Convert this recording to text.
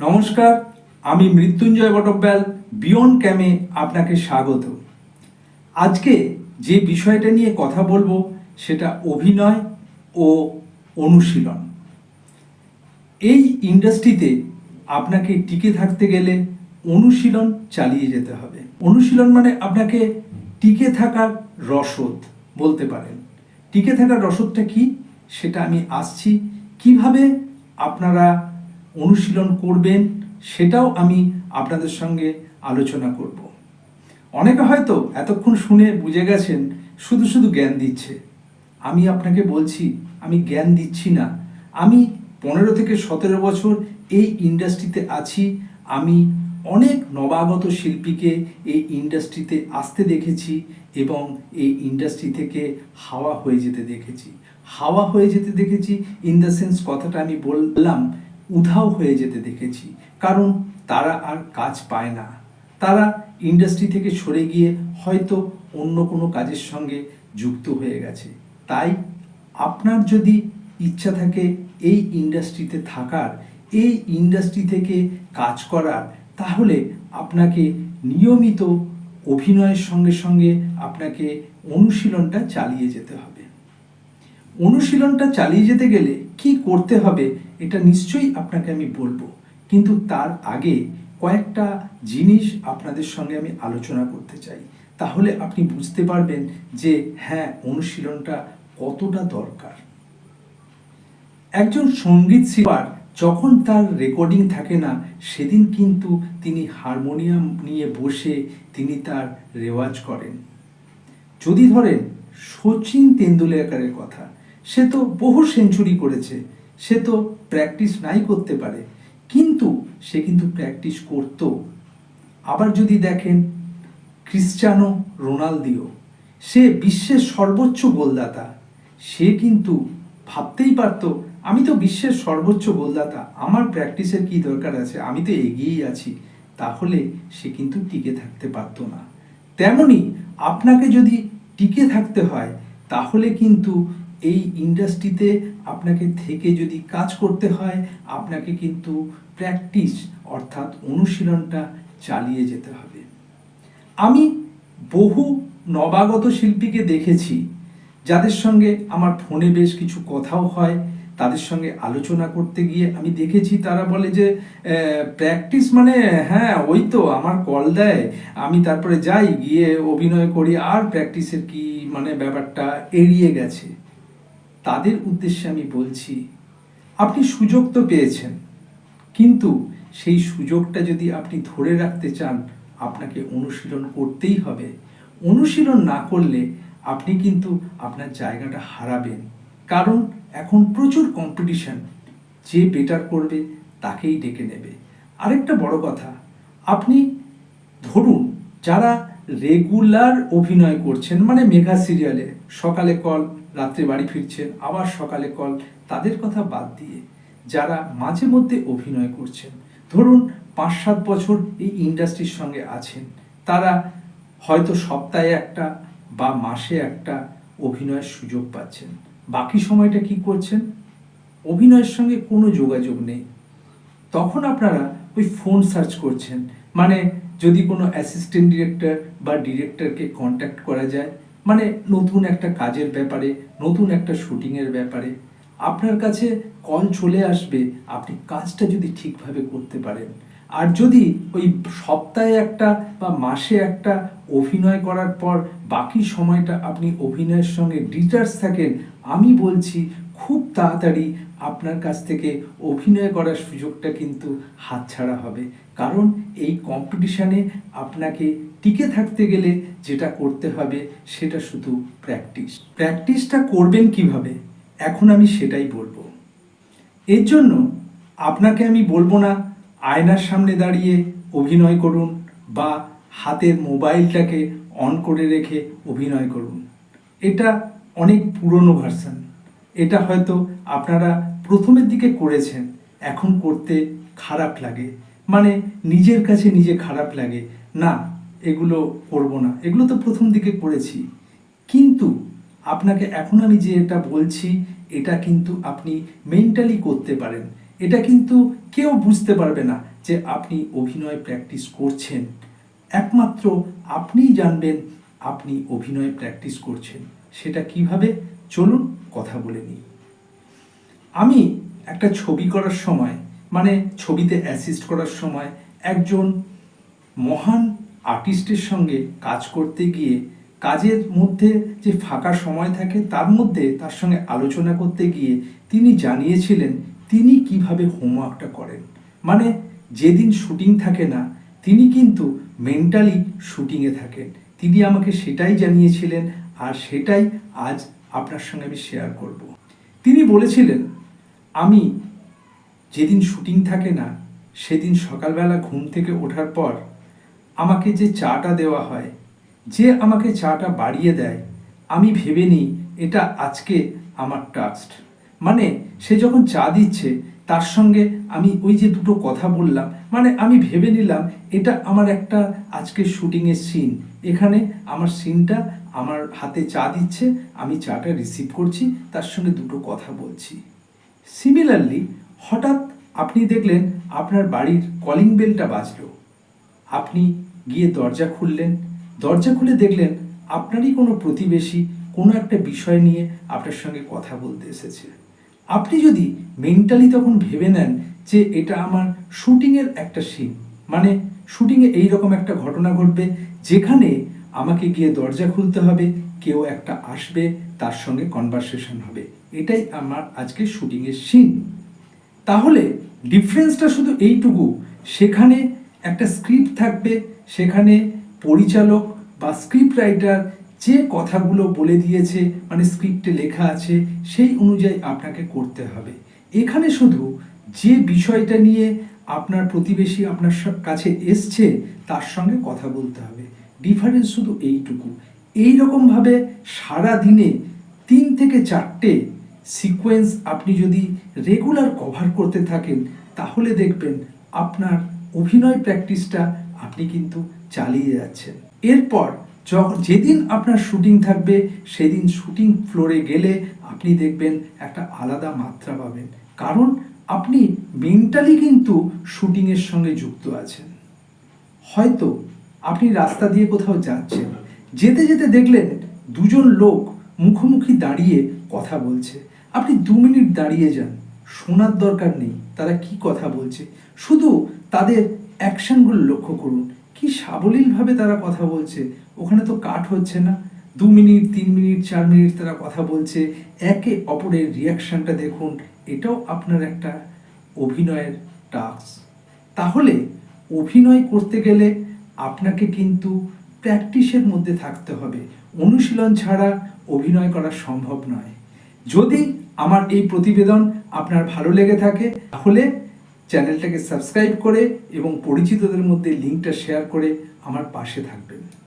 নমস্কার, আমি মৃত্যুঞ্জয় বটব্যাল বিয়ন্ড ক্যামে আপনাকে স্বাগত। আজকে যে বিষয়টা নিয়ে কথা বলব, সেটা অভিনয় ও অনুশীলন। এই ইন্ডাস্ট্রিতে আপনাকে টিকে থাকতে গেলে অনুশীলন চালিয়ে যেতে হবে। অনুশীলন মানে আপনাকে টিকে থাকার রসদ বলতে পারেন। টিকে থাকার রসদটা কি? সেটা আমি আসছি। কীভাবে আপনারা অনুশীলন করবেন, সেটাও আমি আপনাদের সঙ্গে আলোচনা করব। অনেকে হয়তো এতক্ষণ শুনে বুঝে গেছেন, শুধু শুধু জ্ঞান দিচ্ছে। আমি আপনাকে বলছি, আমি জ্ঞান দিচ্ছি না। আমি পনেরো থেকে সতেরো বছর এই ইন্ডাস্ট্রিতে আছি। আমি অনেক নবাগত শিল্পীকে এই ইন্ডাস্ট্রিতে আসতে দেখেছি এবং এই ইন্ডাস্ট্রি থেকে হাওয়া হয়ে যেতে দেখেছি। হাওয়া হয়ে যেতে দেখেছি ইন দ্য সেন্স কথাটা আমি বললাম উধাও হয়ে যেতে দেখেছি, কারণ তারা আর কাজ পায় না। তারা ইন্ডাস্ট্রি থেকে সরে গিয়ে হয়তো অন্য কোনো কাজের সঙ্গে যুক্ত হয়ে গেছে। তাই আপনার যদি ইচ্ছা থাকে এই ইন্ডাস্ট্রিতে থাকার, এই ইন্ডাস্ট্রি থেকে কাজ করার, তাহলে আপনাকে নিয়মিত অভিনয়ের সঙ্গে সঙ্গে আপনাকে অনুশীলনটা চালিয়ে যেতে হবে। অনুশীলনটা চালিয়ে যেতে গেলে কি করতে হবে এটা নিশ্চয়ই আপনাকে আমি বলব। কিন্তু তার আগে কয়েকটা জিনিস আপনাদের সঙ্গে আমি আলোচনা করতে চাই। তাহলে আপনি বুঝতে পারবেন যে হ্যাঁ অনুশীলনটা কতটা দরকার। একজন সংগীত শিল্পার যখন তার রেকর্ডিং থাকে না, সেদিন কিন্তু তিনি হারমোনিয়াম নিয়ে বসে তিনি তার রেওয়াজ করেন। যদি ধরেন, সচিন তেন্ডুলকারের কথা, সে তো বহু সেঞ্চুরি করেছে। সে তো প্র্যাকটিস নাই করতে পারে, কিন্তু সে কিন্তু প্র্যাকটিস করত। আবার যদি দেখেন ক্রিশ্চানো রোনালদিও, সে বিশ্বের সর্বোচ্চ গোলদাতা। সে কিন্তু ভাবতেই পারতো, আমি তো বিশ্বের সর্বোচ্চ গোলদাতা, আমার প্র্যাকটিসের কি দরকার আছে? আমি তো এগিয়েই আছি। তাহলে সে কিন্তু টিকে থাকতে পারতো না। তেমনি আপনাকে যদি টিকে থাকতে হয়, তাহলে কিন্তু এই ইন্ডাস্ট্রিতে আপনাকে থেকে যদি কাজ করতে হয়, আপনাকে কিন্তু প্র্যাকটিস অর্থাৎ অনুশীলনটা চালিয়ে যেতে হবে। আমি বহু নবাগত শিল্পীকে দেখেছি, যাদের সঙ্গে আমার ফোনে বেশ কিছু কথাও হয়, তাদের সঙ্গে আলোচনা করতে গিয়ে আমি দেখেছি, তারা বলে যে প্র্যাকটিস মানে হ্যাঁ ওই তো, আমার কল দেয়, আমি তারপরে যাই, গিয়ে অভিনয় করি, আর প্র্যাকটিসের কি মানে ব্যাপারটা এড়িয়ে গেছে? তাদের উদ্দেশ্যে আমি বলছি, আপনি সুযোগ তো পেয়েছেন, কিন্তু সেই সুযোগটা যদি আপনি ধরে রাখতে চান, আপনাকে অনুশীলন করতেই হবে। অনুশীলন না করলে আপনি কিন্তু আপনার জায়গাটা হারাবেন। কারণ এখন প্রচুর কম্পিটিশন যে বেটার করবে তাকেই ডেকে নেবে। আরেকটা বড় কথা, আপনি ধরুন, যারা রেগুলার অভিনয় করছেন মানে মেঘা সিরিয়ালে সকালে কল রাত্রে বাড়ি ফিরছেন, আবার সকালে কল তাদের কথা বাদ দিয়ে যারা মাঝে মধ্যে অভিনয় করছেন, ধরুন পাঁচ সাত বছর এই ইন্ডাস্ট্রির সঙ্গে আছেন, তারা হয়তো সপ্তাহে একটা বা মাসে একটা অভিনয়ের সুযোগ পাচ্ছেন। বাকি সময়টা কি করছেন? অভিনয়ের সঙ্গে কোনো যোগাযোগ নেই। তখন আপনারা ওই ফোন সার্চ করছেন মানে যদি কোনো অ্যাসিস্ট্যান্ট ডিরেক্টর বা ডিরেক্টরকে কন্ট্যাক্ট করা যায় মানে নতুন একটা কাজের ব্যাপারে, নতুন একটা শুটিংয়ের ব্যাপারে, আপনার কাছে কল চলে আসবে, আপনি কাজটা যদি ঠিকভাবে করতে পারেন। আর যদি ওই সপ্তাহে একটা বা মাসে একটা অভিনয় করার পর বাকি সময়টা আপনি অভিনয়ের সঙ্গে ডিটাচ থাকেন, আমি বলছি খুব তাড়াতাড়ি আপনার কাছ থেকে অভিনয় করার সুযোগটা কিন্তু হাতছাড়া হবে। কারণ এই কম্পিটিশানে আপনাকে টিকে থাকতে গেলে যেটা করতে হবে সেটা শুধু প্র্যাকটিস প্র্যাকটিসটা করবেন কীভাবে? এখন আমি সেটাই বলব। এর জন্য আপনাকে আমি বলব না, আয়নার সামনে দাঁড়িয়ে অভিনয় করুন বা হাতের মোবাইলটাকে অন করে রেখে অভিনয় করুন। এটা অনেক পুরনো ভার্সন এটা হয়তো আপনারা প্রথমের দিকে করেছেন, এখন করতে খারাপ লাগে। মানে নিজের কাছে নিজে খারাপ লাগে, না, এগুলো করব না। এগুলো তো প্রথম দিকে করেছি। কিন্তু আপনাকে এখন আমি যে এটা বলছি, এটা কিন্তু আপনি মেন্টালি করতে পারেন। এটা কিন্তু কেউ বুঝতে পারবে না যে আপনি অভিনয় প্র্যাকটিস করছেন। একমাত্র আপনিই জানবেন আপনি অভিনয় প্র্যাকটিস করছেন। সেটা কীভাবে? চলুন কথা বলে নিই। আমি একটা ছবি করার সময় মানে ছবিতে অ্যাসিস্ট করার সময় একজন মহান আর্টিস্টের সঙ্গে কাজ করতে গিয়ে, কাজের মধ্যে যে ফাঁকা সময় থাকে তার মধ্যে তার সঙ্গে আলোচনা করতে গিয়ে তিনি জানিয়েছিলেন তিনি কীভাবে হোমওয়ার্কটা করেন। মানে যেদিন শুটিং থাকে না, তিনি কিন্তু মেন্টালি শুটিংয়ে থাকেন। তিনি আমাকে সেটাই জানিয়েছিলেন আর সেটাই আজ আপনার সঙ্গে আমি শেয়ার করব। তিনি বলেছিলেন, আমি যেদিন শুটিং থাকে না, সেদিন সকালবেলা ঘুম থেকে ওঠার পর আমাকে যে চাটা দেওয়া হয়, যে আমাকে চাটা বাড়িয়ে দেয়, আমি ভেবে নিই এটা আজকে আমার টাস্ট মানে সে যখন চা দিচ্ছে, তার সঙ্গে আমি ওই যে দুটো কথা বললাম মানে আমি ভেবে নিলাম এটা আমার একটা আজকে শুটিংয়ের সিন এখানে আমার সিনটা আমার হাতে চা দিচ্ছে, আমি চাটা রিসিভ করছি, তার সঙ্গে দুটো কথা বলছি। সিমিলারলি হঠাৎ আপনি দেখলেন আপনার বাড়ির কলিং বেলটা বাজলো। আপনি গিয়ে দরজা খুললেন। দরজা খুলে দেখলেন আপনারই কোনো প্রতিবেশী কোনো একটা বিষয় নিয়ে আপনার সঙ্গে কথা বলতে এসেছে। আপনি যদি মেন্টালি তখন ভেবে নেন যে এটা আমার শুটিংয়ের একটা সিন মানে শুটিংয়ে এইরকম একটা ঘটনা ঘটবে, যেখানে আমাকে গিয়ে দরজা খুলতে হবে, কেউ একটা আসবে, তার সঙ্গে কনভারসেশন হবে। এটাই আমার আজকে শুটিংয়ের সিন তাহলে ডিফারেন্সটা শুধু এইটুকু, সেখানে একটা স্ক্রিপ্ট থাকবে, সেখানে পরিচালক বা স্ক্রিপ্ট রাইটার যে কথাগুলো বলে দিয়েছে মানে স্ক্রিপ্টে লেখা আছে, সেই অনুযায়ী আপনাকে করতে হবে। এখানে শুধু যে বিষয়টা নিয়ে আপনার প্রতিবেশী আপনার কাছে এসছে, তার সঙ্গে কথা বলতে হবে। ডিফারেন্স শুধু এইটুকু। এই রকমভাবে সারা দিনে তিন থেকে চারটে সিকোয়েন্স আপনি যদি রেগুলার কভার করতে থাকেন, তাহলে দেখবেন আপনার অভিনয় প্র্যাকটিসটা আপনি কিন্তু চালিয়ে যাচ্ছেন। এরপর যখন যেদিন আপনার শুটিং থাকবে, সেদিন শুটিং ফ্লোরে গেলে আপনি দেখবেন একটা আলাদা মাত্রা পাবেন। কারণ আপনি মেন্টালি কিন্তু শুটিংয়ের সঙ্গে যুক্ত আছেন। হয়তো আপনি রাস্তা দিয়ে কোথাও যাচ্ছেন। যেতে যেতে দেখলেন দুজন লোক মুখোমুখি দাঁড়িয়ে কথা বলছে। আপনি দু মিনিট দাঁড়িয়ে যান। শোনার দরকার নেই। তারা কি কথা বলছে? শুধু তাদের অ্যাকশনগুলো লক্ষ্য করুন। কি সাবলীলভাবে তারা কথা বলছে? ওখানে তো কাট হচ্ছে না। দু মিনিট, তিন মিনিট, চার মিনিট তারা কথা বলছে। একে অপরের রিয়াকশনটা দেখুন। এটাও আপনার একটা অভিনয়ের টাস্ক তাহলে অভিনয় করতে গেলে আপনাকে কিন্তু প্র্যাকটিসের মধ্যে থাকতে হবে। অনুশীলন ছাড়া অভিনয় করা সম্ভব নয়। যদি আমার এই প্রতিবেদন আপনার ভালো লেগে থাকে, তাহলে চ্যানেলটাকে সাবস্ক্রাইব করে এবং পরিচিতদের মধ্যে লিঙ্কটা শেয়ার করে আমার পাশে থাকবেন।